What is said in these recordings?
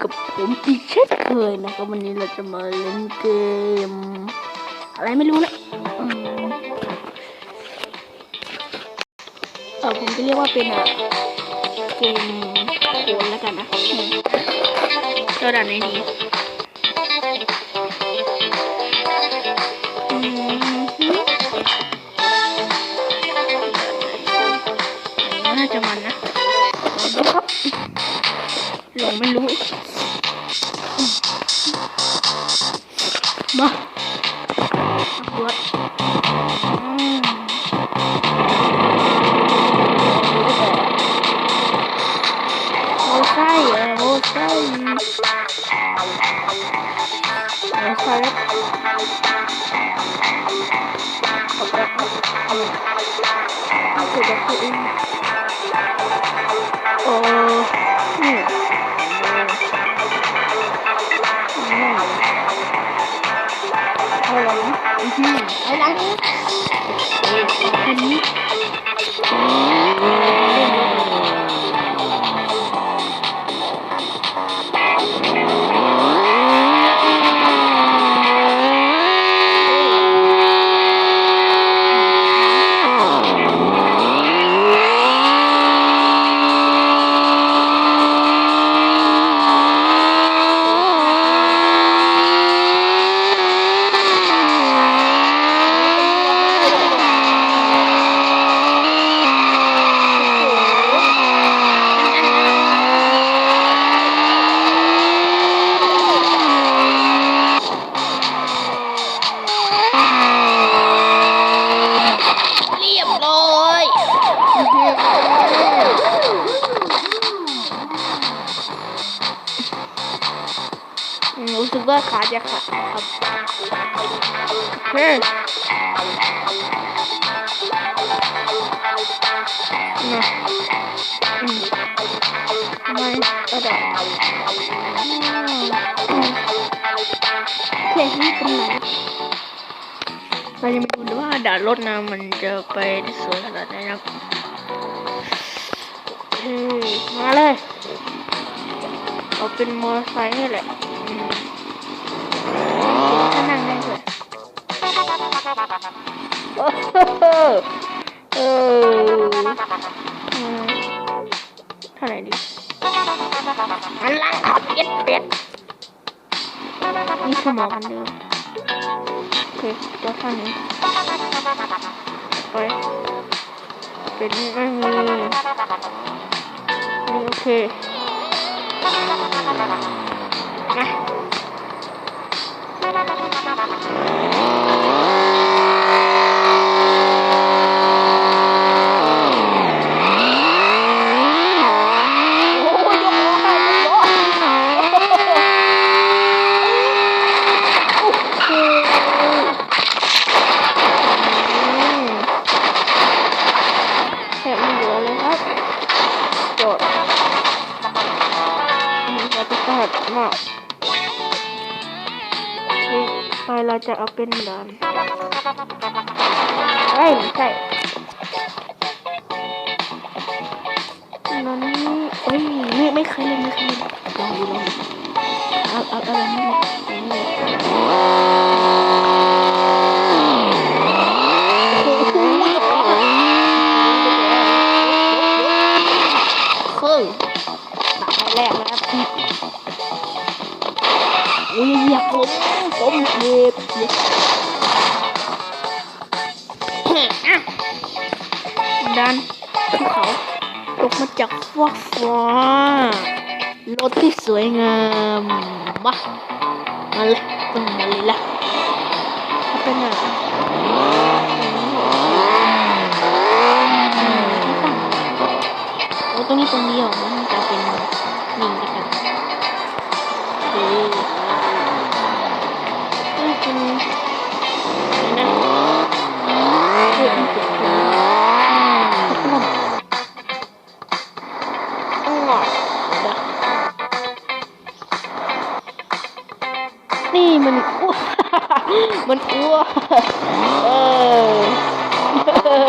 กับผมอีกเช่นเคยนะครับวันนี้เราจะมาเล่นเกม อะไรไม่รู้นะเออผมจะเรียกว่าเป็นอะเกมโคนแล้วกันนะเจ้าด่านไหน ขอบคุณอืมคือจ มรู้สึกว่าขาจะขาดครับเฮ้ยมาอืมไม่ก็ได้อืมเพียงนี้เป็นไหนเราจะมาดูว่าด่านรถนะมันจะไปสวยขนาดไหนนะครับเฮ้ยมาเลยเอาเป็นมอเตอร์ไซค์นี่แหละ นั่งได้เลยโอ้โหเอออืมเท่าไหร่ดีอันลังขับเย็ดเป็ดนี่สมองกันเดิมโอเคตัวเท่านี้ไปเป็นไม่มีนี่โอเคมา Thank you. เป็นด่านเฮ้ยไม่ใช่นั่นนี่เอ้ยไม่ไม่เคยเล่นไม่เคยเล่นลองดูลองดูเอาเอาเอาอะไรนี่นี่ ผมผมเหยียบเหยียบอะดันภูเขาตกมาจากฟากฟ้ารถที่สวยงามมามาเลยต้องมาเลยละเป็นอะโอ้ตรงนี้ตรงนี้เหรอมันจะเป็นนิ่ง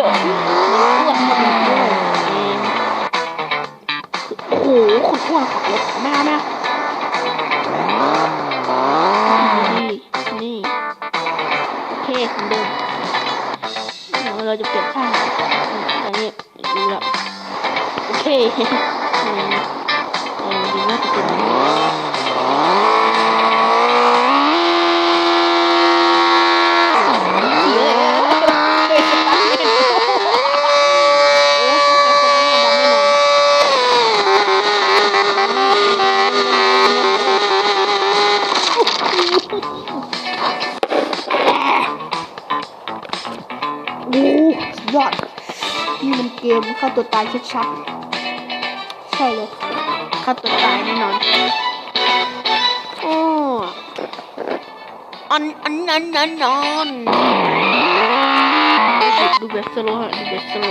Oh! ายชัดๆ ใช่เลยฆ่าตัวตายแน่นอนโอ้อันอันอันอันอนดูเบสโลฮะดูเบสโล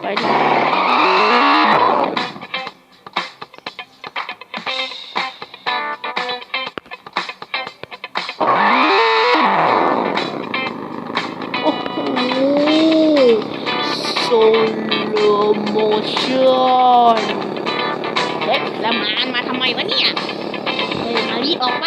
ไปดิ เชั่นเฮ้ยล้วมานมาทำไมวะเนี่ยมาลีออกไป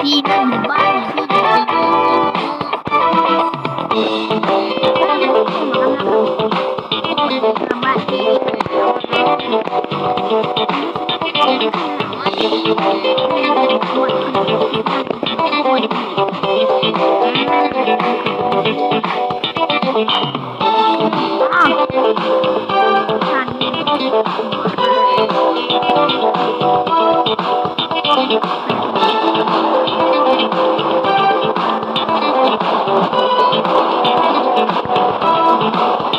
พี่นั่งอยู่บ้านพี่อยู่ในโลกทำบ้านพี่อ้าวฉัน Thank you.